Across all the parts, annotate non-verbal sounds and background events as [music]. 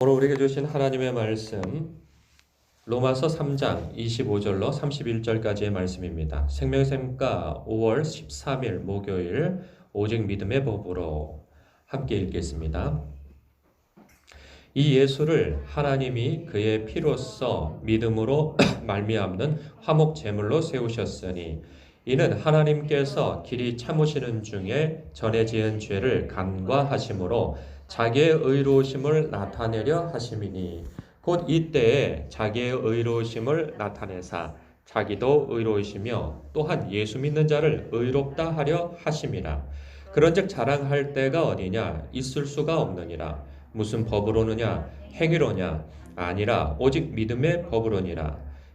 오늘 우리에게 주신 하나님의 말씀 로마서 3장 25절로 31절까지의 말씀입니다. 생명샘가 5월 13일 목요일 오직 믿음의 법으로 함께 읽겠습니다. 이 예수를 하나님이 그의 피로써 믿음으로 [clears throat] 말미암는 화목 제물로 세우셨으니 이는 하나님께서 길이 참으시는 중에 전에 지은 죄를 간과하심으로 자기의 의로우심을 나타내려 하심이니 곧 이때에 자기의 의로우심을 나타내사 자기도 의로우시며 또한 예수 믿는 자를 의롭다 하려 하심이라. 그런즉 자랑할 때가 어디냐? 있을 수가 없느니라. 무슨 법으로느냐? 행위로냐? 아니라 오직 믿음의 법으로니라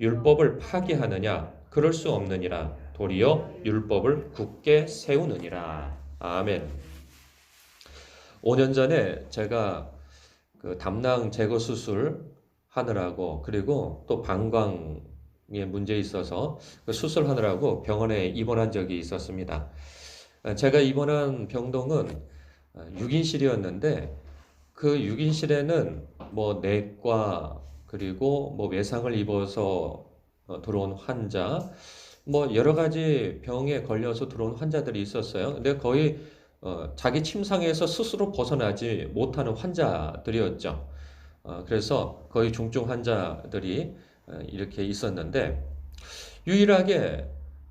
율법을 파기하느냐? 그럴 수 없느니라. 도리어 율법을 굳게 세우느니라. 아멘. 5년 전에 제가 그 담낭 제거 수술 하느라고 그리고 또 방광에 문제 있어서 그 수술하느라고 병원에 입원한 적이 있었습니다. 제가 입원한 병동은 6인실이었는데 그 6인실에는 뭐 내과 그리고 뭐 외상을 입어서 어, 들어온 환자 뭐 여러 가지 병에 걸려서 들어온 환자들이 있었어요. 근데 거의 어, 자기 침상에서 스스로 벗어나지 못하는 환자들이었죠. 어, 그래서 거의 중증 환자들이 어, 이렇게 있었는데 유일하게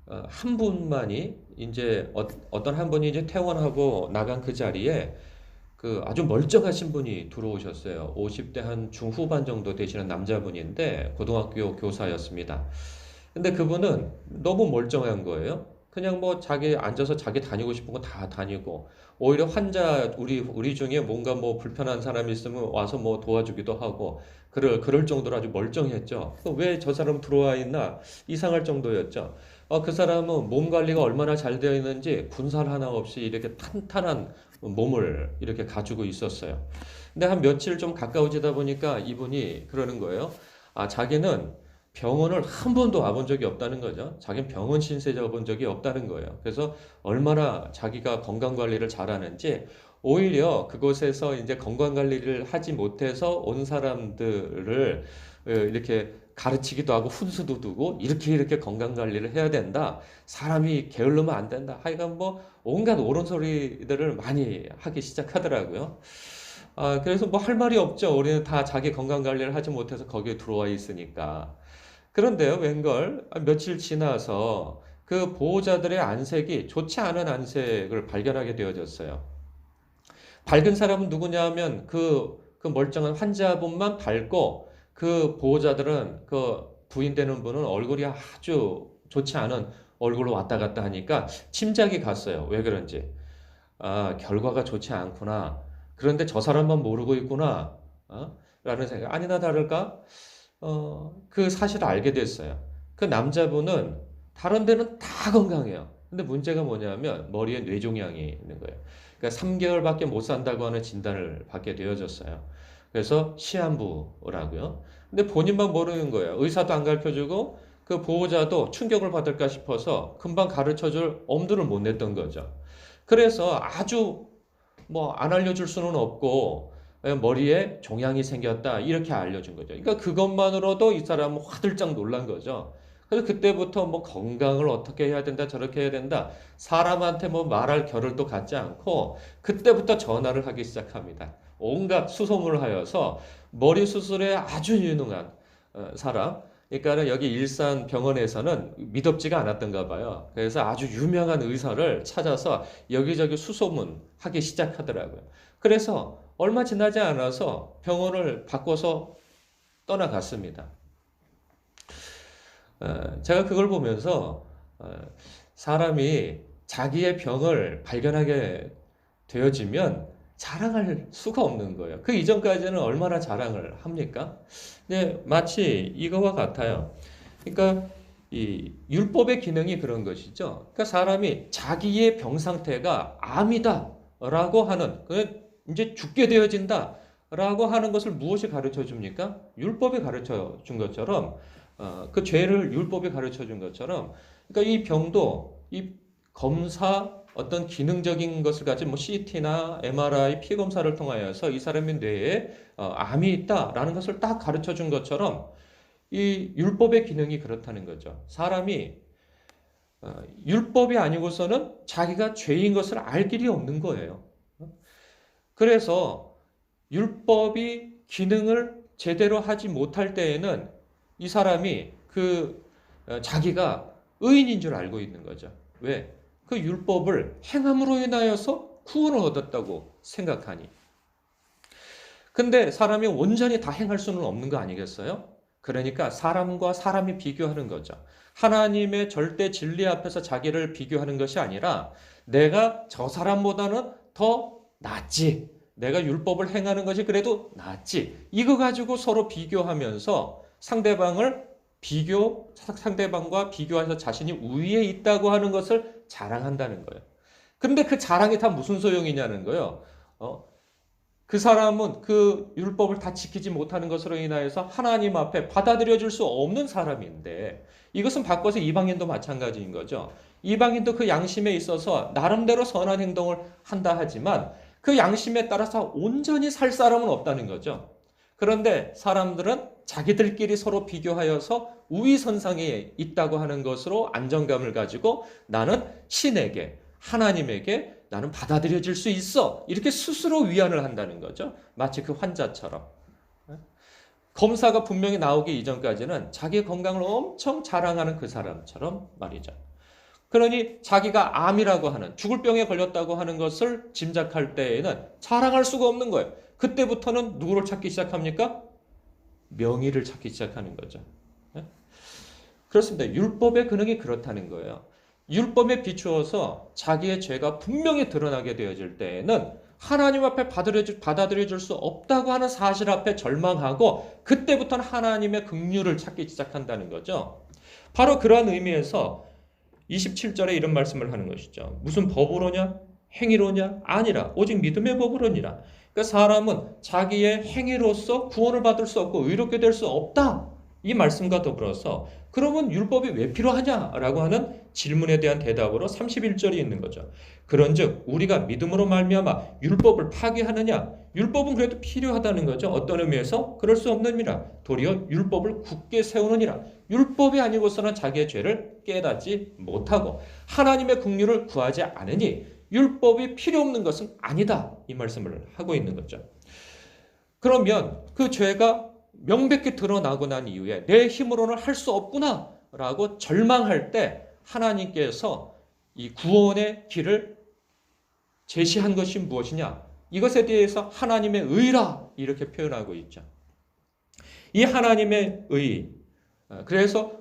어, 한 분만이 이제 어, 어떤 한 분이 이제 퇴원하고 나간 그 자리에 그 아주 멀쩡하신 분이 들어오셨어요. 50대 한 중후반 정도 되시는 남자분인데 고등학교 교사였습니다. 근데 그분은 너무 멀쩡한 거예요. 그냥 뭐 자기 앉아서 자기 다니고 싶은 거 다 다니고 오히려 환자 우리 우리 중에 뭔가 뭐 불편한 사람이 있으면 와서 뭐 도와주기도 하고 그럴 그럴 정도로 아주 멀쩡했죠. 왜 저 사람 들어와 있나 이상할 정도였죠. 어, 그 사람은 몸 관리가 얼마나 잘 되어 있는지 군살 하나 없이 이렇게 탄탄한 몸을 이렇게 가지고 있었어요. 근데 한 며칠 좀 가까워지다 보니까 이분이 그러는 거예요. 아, 자기는 병원을 한 번도 와본 적이 없다는 거죠. 자기는 병원 신세 져본 적이 없다는 거예요. 그래서 얼마나 자기가 건강 관리를 잘하는지 오히려 그곳에서 이제 건강 관리를 하지 못해서 온 사람들을 어, 이렇게 가르치기도 하고 훈수도 두고 이렇게 이렇게 건강 관리를 해야 된다. 사람이 게을르면 안 된다. 하여간 뭐 온갖 옳은 소리들을 많이 하기 시작하더라고요. 아, 그래서 뭐 할 말이 없죠. 우리는 다 자기 건강 관리를 하지 못해서 거기에 들어와 있으니까. 그런데요, 웬걸 아, 며칠 지나서 그 보호자들의 안색이 좋지 않은 안색을 발견하게 되어졌어요. 밝은 사람은 누구냐 하면 그, 그 멀쩡한 환자분만 밝고 그 보호자들은 그 부인되는 분은 얼굴이 아주 좋지 않은 얼굴로 왔다 갔다 하니까 침작이 갔어요. 왜 그런지. 아, 결과가 좋지 않구나. 그런데 저 사람만 모르고 있구나. 어? 라는 생각. 아니나 다를까? 어, 그 사실을 알게 됐어요. 그 남자분은 다른 데는 다 건강해요. 근데 문제가 뭐냐면 머리에 뇌종양이 있는 거예요. 그러니까 3개월밖에 못 산다고 하는 진단을 받게 되어졌어요. 그래서 시한부라고요. 근데 본인만 모르는 거예요. 의사도 안 가르쳐 주고 그 보호자도 충격을 받을까 싶어서 금방 가르쳐 줄 엄두를 못 냈던 거죠. 그래서 아주 뭐 안 알려줄 수는 없고 머리에 종양이 생겼다 이렇게 알려준 거죠. 그러니까 그것만으로도 이 사람은 화들짝 놀란 거죠. 그래서 그때부터 뭐 건강을 어떻게 해야 된다 저렇게 해야 된다 사람한테 뭐 말할 겨를도 갖지 않고 그때부터 전화를 하기 시작합니다. 온갖 수소문을 하여서 머리 수술에 아주 유능한 어, 사람 그러니까 여기 일산 병원에서는 믿업지가 않았던가 봐요. 그래서 아주 유명한 의사를 찾아서 여기저기 수소문 하기 시작하더라고요. 그래서 얼마 지나지 않아서 병원을 바꿔서 떠나갔습니다. 어, 제가 그걸 보면서 어, 사람이 자기의 병을 발견하게 되어지면 자랑할 수가 없는 거예요. 그 이전까지는 얼마나 자랑을 합니까? 네, 마치 이거와 같아요. 그러니까 이 율법의 기능이 그런 것이죠. 그러니까 사람이 자기의 병 상태가 암이다라고 하는 그 이제 죽게 되어진다 라고 하는 것을 무엇이 가르쳐 줍니까? 율법이 가르쳐 준 것처럼 어, 그 죄를 율법이 가르쳐 준 것처럼 그러니까 이 병도 이 검사 어떤 기능적인 것을 가진 뭐 CT나 MRI 피 검사를 통하여서 이 사람의 뇌에 어, 암이 있다라는 것을 딱 가르쳐 준 것처럼 이 율법의 기능이 그렇다는 거죠. 사람이 어, 율법이 아니고서는 자기가 죄인 것을 알 길이 없는 거예요. 그래서 율법이 기능을 제대로 하지 못할 때에는 이 사람이 그 어, 자기가 의인인 줄 알고 있는 거죠. 왜? 그 율법을 행함으로 인하여서 구원을 얻었다고 생각하니. 근데 사람이 온전히 다 행할 수는 없는 거 아니겠어요? 그러니까 사람과 사람이 비교하는 거죠. 하나님의 절대 진리 앞에서 자기를 비교하는 것이 아니라 내가 저 사람보다는 더 낫지. 내가 율법을 행하는 것이 그래도 낫지. 이거 가지고 서로 비교하면서 상대방을 비교, 상대방과 비교해서 자신이 우위에 있다고 하는 것을 자랑한다는 거예요. 근데 그 자랑이 다 무슨 소용이냐는 거예요. 어? 그 사람은 그 율법을 다 지키지 못하는 것으로 인하여서 하나님 앞에 받아들여 줄수 없는 사람인데 이것은 바꿔서 이방인도 마찬가지인 거죠. 이방인도 그 양심에 있어서 나름대로 선한 행동을 한다 하지만 그 양심에 따라서 온전히 살 사람은 없다는 거죠. 그런데 사람들은 자기들끼리 서로 비교하여서 우위선상에 있다고 하는 것으로 안정감을 가지고 나는 신에게 하나님에게 나는 받아들여질 수 있어. 이렇게 스스로 위안을 한다는 거죠. 마치 그 환자처럼. 검사가 분명히 나오기 이전까지는 자기 건강을 엄청 자랑하는 그 사람처럼 말이죠. 그러니 자기가 암이라고 하는 죽을 병에 걸렸다고 하는 것을 짐작할 때에는 자랑할 수가 없는 거예요. 그때부터는 누구를 찾기 시작합니까? 명의를 찾기 시작하는 거죠. 네? 그렇습니다. 율법의 기능이 그렇다는 거예요. 율법에 비추어서 자기의 죄가 분명히 드러나게 되어질 때에는 하나님 앞에 받아들여 줄수 없다고 하는 사실 앞에 절망하고 그때부터는 하나님의 긍휼을 찾기 시작한다는 거죠. 바로 그러한 의미에서 27절에 이런 말씀을 하는 것이죠. 무슨 법으로냐? 행위로냐? 아니라 오직 믿음의 법으로니라. 그러니까 사람은 자기의 행위로서 구원을 받을 수 없고 의롭게 될 수 없다. 이 말씀과 더불어서 그러면 율법이 왜 필요하냐라고 하는 질문에 대한 대답으로 31절이 있는 거죠. 그런즉 우리가 믿음으로 말미암아 율법을 파괴하느냐? 율법은 그래도 필요하다는 거죠. 어떤 의미에서 그럴 수 없느니라. 도리어 율법을 굳게 세우느니라. 율법이 아니고서는 자기의 죄를 깨닫지 못하고 하나님의 긍휼을 구하지 않으니 율법이 필요 없는 것은 아니다. 이 말씀을 하고 있는 거죠. 그러면 그 죄가 명백히 드러나고 난 이후에 내 힘으로는 할 수 없구나 라고 절망할 때 하나님께서 이 구원의 길을 제시한 것이 무엇이냐? 이것에 대해서 하나님의 의라 이렇게 표현하고 있죠. 이 하나님의 의, 그래서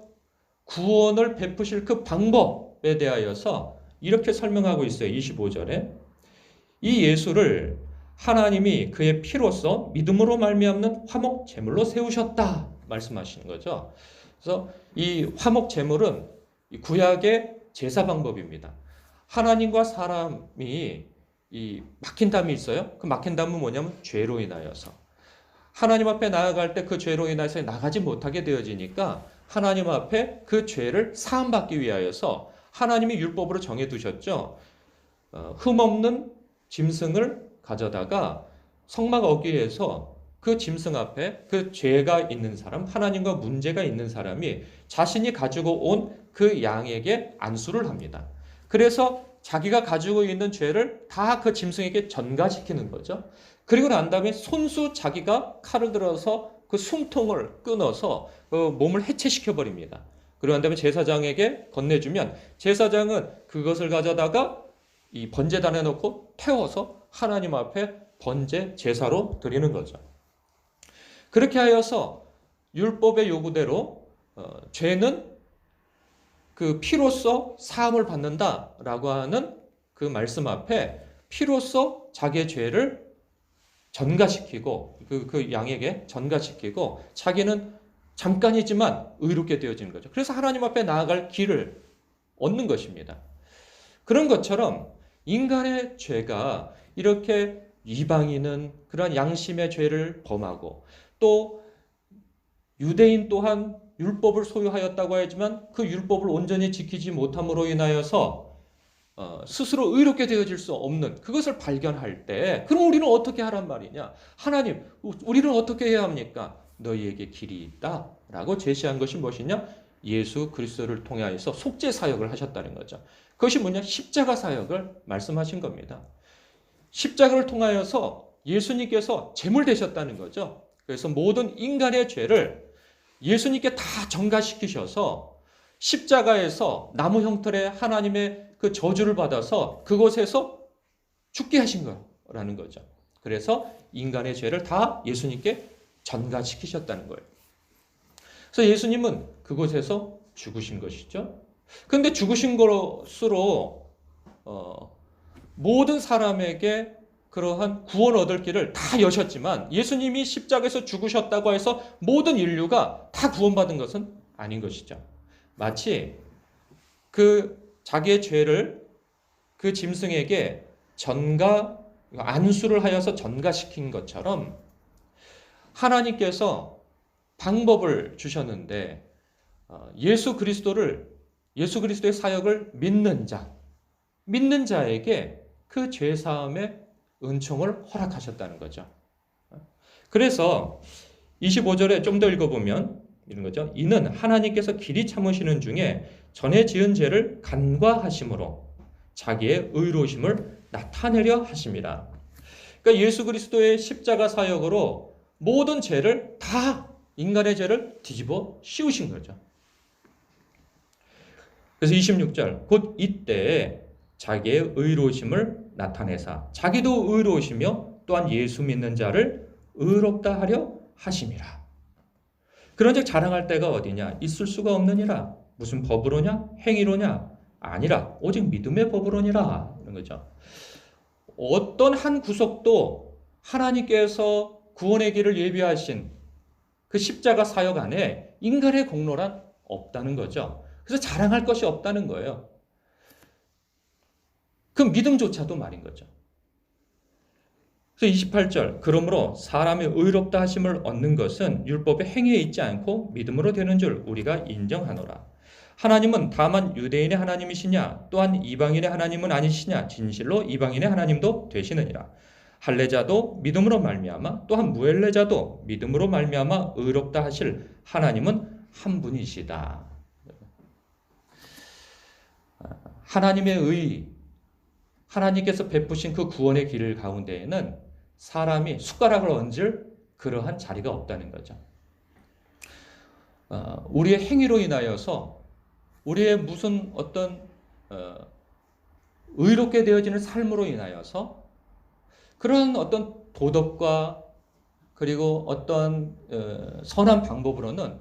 구원을 베푸실 그 방법에 대하여서 이렇게 설명하고 있어요. 25절에. 이 예수를 하나님이 그의 피로서 믿음으로 말미암는 화목 제물로 세우셨다 말씀하시는 거죠. 그래서 이 화목 제물은 구약의 제사 방법입니다. 하나님과 사람이 이 막힌 담이 있어요. 그 막힌 담은 뭐냐면 죄로 인하여서 하나님 앞에 나아갈 때 그 죄로 인해서 나가지 못하게 되어지니까 하나님 앞에 그 죄를 사함받기 위하여서 하나님이 율법으로 정해 두셨죠. 어, 흠없는 짐승을 가져다가 성막 어귀에서 그 짐승 앞에 그 죄가 있는 사람, 하나님과 문제가 있는 사람이 자신이 가지고 온 그 양에게 안수를 합니다. 그래서 자기가 가지고 있는 죄를 다 그 짐승에게 전가시키는 거죠. 그리고 난 다음에 손수 자기가 칼을 들어서 그 숨통을 끊어서 그 몸을 해체시켜 버립니다. 난 다음에 제사장에게 건네주면 제사장은 그것을 가져다가 이 번제단에 놓고 태워서 하나님 앞에 번제 제사로 드리는 거죠. 그렇게 하여서 율법의 요구대로 어, 죄는 그 피로써 사함을 받는다라고 하는 그 말씀 앞에 피로써 자기의 죄를 전가시키고 그, 그 양에게 전가시키고 자기는 잠깐이지만 의롭게 되어지는 거죠. 그래서 하나님 앞에 나아갈 길을 얻는 것입니다. 그런 것처럼 인간의 죄가 이렇게 이방인은 그러한 양심의 죄를 범하고 또 유대인 또한 율법을 소유하였다고 하지만 그 율법을 온전히 지키지 못함으로 인하여서 어, 스스로 의롭게 되어질 수 없는 그것을 발견할 때 그럼 우리는 어떻게 하란 말이냐? 하나님, 우리는 어떻게 해야 합니까? 너희에게 길이 있다 라고 제시한 것이 무엇이냐? 예수 그리스도를 통하여서 속죄 사역을 하셨다는 거죠. 그것이 뭐냐? 십자가 사역을 말씀하신 겁니다. 십자가를 통하여서 예수님께서 제물 되셨다는 거죠. 그래서 모든 인간의 죄를 예수님께 다 전가시키셔서 십자가에서 나무 형틀에 하나님의 그 저주를 받아서 그곳에서 죽게 하신 거라는 거죠. 그래서 인간의 죄를 다 예수님께 전가시키셨다는 거예요. 그래서 예수님은 그곳에서 죽으신 것이죠. 근데 죽으신 것으로 어, 모든 사람에게 그러한 구원 얻을 길을 다 여셨지만 예수님이 십자가에서 죽으셨다고 해서 모든 인류가 다 구원받은 것은 아닌 것이죠. 마치 그 자기의 죄를 그 짐승에게 전가 안수를 하여서 전가시킨 것처럼 하나님께서 방법을 주셨는데 어, 예수 그리스도를 예수 그리스도의 사역을 믿는 자 믿는 자에게 그 죄 사함의 은총을 허락하셨다는 거죠. 그래서 25절에 좀 더 읽어보면 이런 거죠. 이는 하나님께서 길이 참으시는 중에 전에 지은 죄를 간과하심으로 자기의 의로심을 나타내려 하십니다. 그러니까 예수 그리스도의 십자가 사역으로 모든 죄를 다 인간의 죄를 뒤집어 씌우신 거죠. 그래서 26절 곧 이때 자기의 의로심을 나타내사 자기도 의로우시며 또한 예수 믿는 자를 의롭다 하려 하심이라. 그런즉 자랑할 때가 어디냐? 있을 수가 없느니라. 무슨 법으로냐? 행위로냐? 아니라 오직 믿음의 법으로니라. 이런 거죠. 어떤 한 구석도 하나님께서 구원의 길을 예비하신 그 십자가 사역 안에 인간의 공로란 없다는 거죠. 그래서 자랑할 것이 없다는 거예요. 그 믿음조차도 말인 거죠. 그래서 28절 그러므로 사람의 의롭다 하심을 얻는 것은 율법의 행위에 있지 않고 믿음으로 되는 줄 우리가 인정하노라. 하나님은 다만 유대인의 하나님이시냐 또한 이방인의 하나님은 아니시냐 진실로 이방인의 하나님도 되시느니라. 할례자도 믿음으로 말미암아 또한 무할례자도 믿음으로 말미암아 의롭다 하실 하나님은 한 분이시다. 하나님의 의 하나님께서 베푸신 그 구원의 길 가운데에는 사람이 숟가락을 얹을 그러한 자리가 없다는 거죠. 어, 우리의 행위로 인하여서 우리의 무슨 어떤 어, 의롭게 되어지는 삶으로 인하여서 그런 어떤 도덕과 그리고 어떤 어, 선한 방법으로는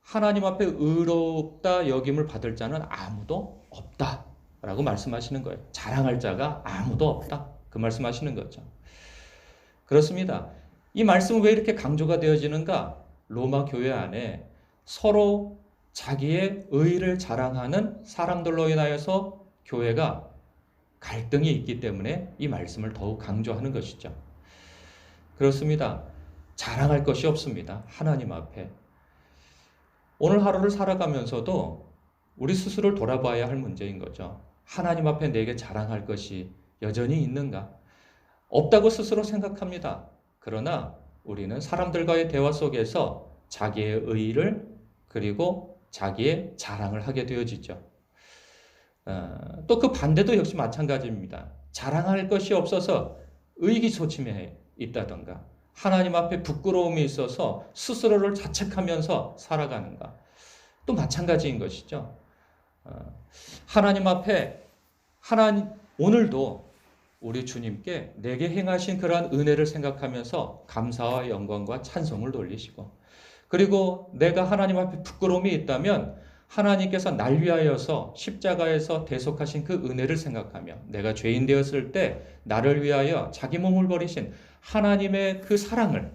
하나님 앞에 의롭다 여김을 받을 자는 아무도 없다 라고 말씀하시는 거예요. 자랑할 자가 아무도 없다. 그 말씀하시는 거죠. 그렇습니다. 이 말씀은 왜 이렇게 강조가 되어지는가? 로마 교회 안에 서로 자기의 의를 자랑하는 사람들로 인하여서 교회가 갈등이 있기 때문에 이 말씀을 더욱 강조하는 것이죠. 그렇습니다. 자랑할 것이 없습니다. 하나님 앞에. 오늘 하루를 살아가면서도 우리 스스로를 돌아봐야 할 문제인 거죠. 하나님 앞에 내게 자랑할 것이 여전히 있는가? 없다고 스스로 생각합니다. 그러나 우리는 사람들과의 대화 속에서 자기의 의의를 그리고 자기의 자랑을 하게 되어지죠. 어, 또그 반대도 역시 마찬가지입니다. 자랑할 것이 없어서 의기소침해 있다던가 하나님 앞에 부끄러움이 있어서 스스로를 자책하면서 살아가는가 또 마찬가지인 것이죠. 어, 하나님 앞에 하나님 오늘도 우리 주님께 내게 행하신 그러한 은혜를 생각하면서 감사와 영광과 찬송을 돌리시고 그리고 내가 하나님 앞에 부끄러움이 있다면 하나님께서 날 위하여서 십자가에서 대속하신 그 은혜를 생각하며 내가 죄인 되었을 때 나를 위하여 자기 몸을 버리신 하나님의 그 사랑을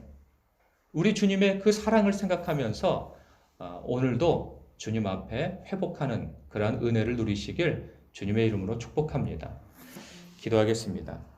우리 주님의 그 사랑을 생각하면서 아, 오늘도 주님 앞에 회복하는 그러한 은혜를 누리시길 주님의 이름으로 축복합니다. 기도하겠습니다.